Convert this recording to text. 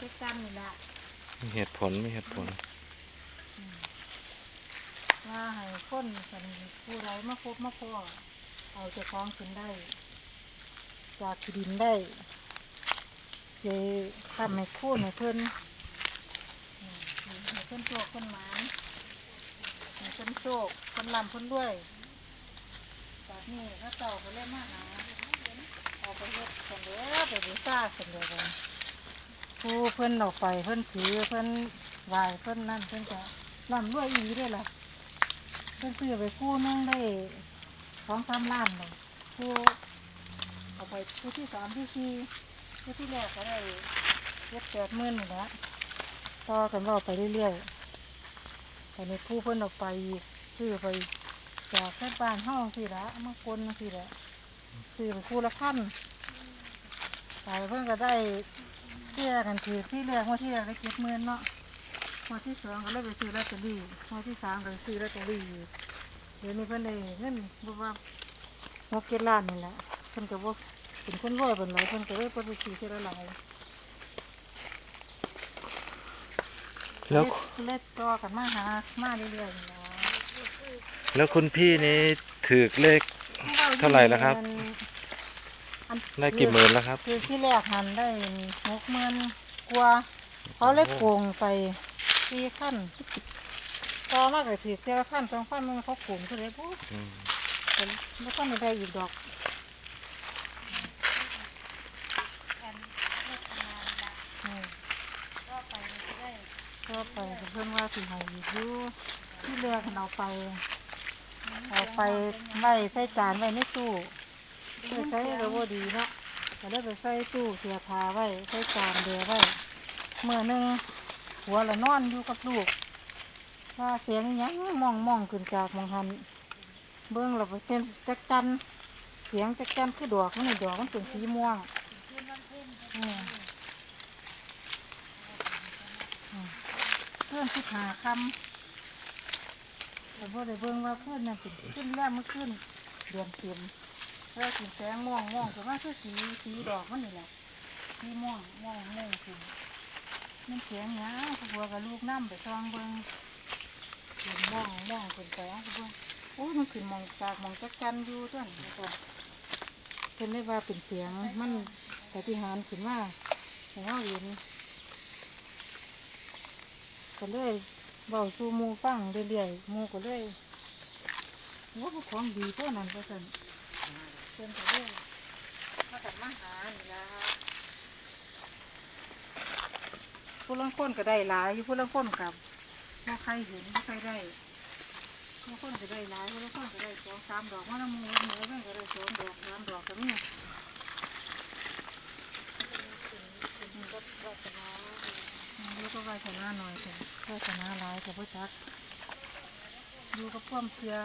จักจันนี่แหละมีเหตุผลมีเหตุผล อืมว่าให้คนกันผู้ใดมาพบมาพอเอาเจ้าของขึ้นได้ จากที่ดินได้จะทำให้คู่ให้เพิ่นอืมให้เพิ่นโชคเพิ่นหมานให้เพิ่นโชคเพิ่นร่ำเพิ่นรวยจากนี้พระเจ้าก็เลยมาหาเอาไปเฮ็ดกันเด้อไปบูชากันเด้อกัน ผู้เพิ่อนเอาไปเพิ่อนถือเพิ่อนไหวเพิ่อนนั่นเพิ่อนจะร่ำรวยอีหลีเด้ล่ะเพิ่อนซื้อไปคู่หนึงได้สองสามล้านเลยคู่เอาไปผู้ที่สามที่สี่ผู้ที่แรกก็ได้เย็ดแปดหมื่นนี่แหละต่อกันว่าไปเรื่อยๆแต่ในผู้เพิ่อนออกไปซื้อไปจากแค่บ้านห้องสิละมากลสิละซื้อไปคู่ละพันไปเพิ่อนก็ได้ ที่ยกันถือที่แรกว่าที่แรกได้เจ็ดหมื่นเนาะงวันที่สองก็เลยไปซื้อลอตเตอรี่งวันที่สามก็ไปซื้อลอตเตอรี่อีกเดี๋ยวนี้เพิ่นได้เงินบ่ว่าหกเจ็ดล้านนี่แหละเพิ่นก็บ่เป็นคนรวยเป็นไรเพิ่นก็เลยบ่ได้ซื้อเท่าละหลายแล้วเล็ดต่อกันมาหามาเรื่อยๆนี่ล่ะแล้วคุณพี่นี้ถือเลขเท่าไหร่แล้วครับ อันได้กี่หมื่นแล้วครับคือที่แรกหันได้หกหมื่นกว่าเขาเลยโกงไปสี่ขั้นต่อมาก็ถือเท่าละขั้นสองขั้นมันเขาโกงเท่าไหร่ปุ๊บอืมเป็นไม่ต้องได้อีกดอกอืมก็ไปเพิ่นว่าสิให้อีกอยู่ที่เรือกันเอาไปเอาไปไว้ใส่จานไว้ในตู้ ไปใส่ก็บ่ดีเนาะก็ได้ไปใส่ตู้เสียผ้าไว้ใส่จานเดือไว้เมื่อหนึงหัวละนอนอยู่กับลูกว่าเสียงยังมองมองขึ้นจากมองหันเบิ่งแล้วก็เป็นจักจันเสียงจักจันคือดอกมันดอกมันเป็นสีม่วงเพื่อนที่หาคำแต่พอได้เบิ่งว่าเพื่อนนั่นเป็นขึ้นแรกเมื่อขึ้นเดือนเต็ม แล้วสีแสงม่วงม่วงแต่ว่าคือสีสีดอกมันนี่แหละสีม่วงม่วงม่วงขึ้นมันเสียงเนี้ยผัวกับลูกน้ำไปซองเบิ่งเป็นม่วงม่วงขึ้นไปอะเบิ่งโอ้มันขึ้นมองจากมองจักจันอยู่ต้นนี่ก่อนเพิ่นเลยว่าเป็นเสียงมันปฏิหารขึ้นมาให้เราเห็นก็เลยเบาสู่มูฟังเรื่อยๆมูก็เลยว่าของดีพวกนั้นก็สั่น เพิ่นก็เลยมากันมาหานี่ละผู้ลังคนก็ได้หลายผู้ลังคนกับบ่ใครเห็นบ่ใครได้ผู้ลังคนก็ได้หลายผู้ลังคนก็ได้สองสามดอกว่าน้ำมูเหมูแม่ก็ได้สองดอกสามดอกก็มีอืมแล้วก็วาสนาหน่อยแต่วาสนาหลายแต่พ่อจักอยู่กับควมเชื่อ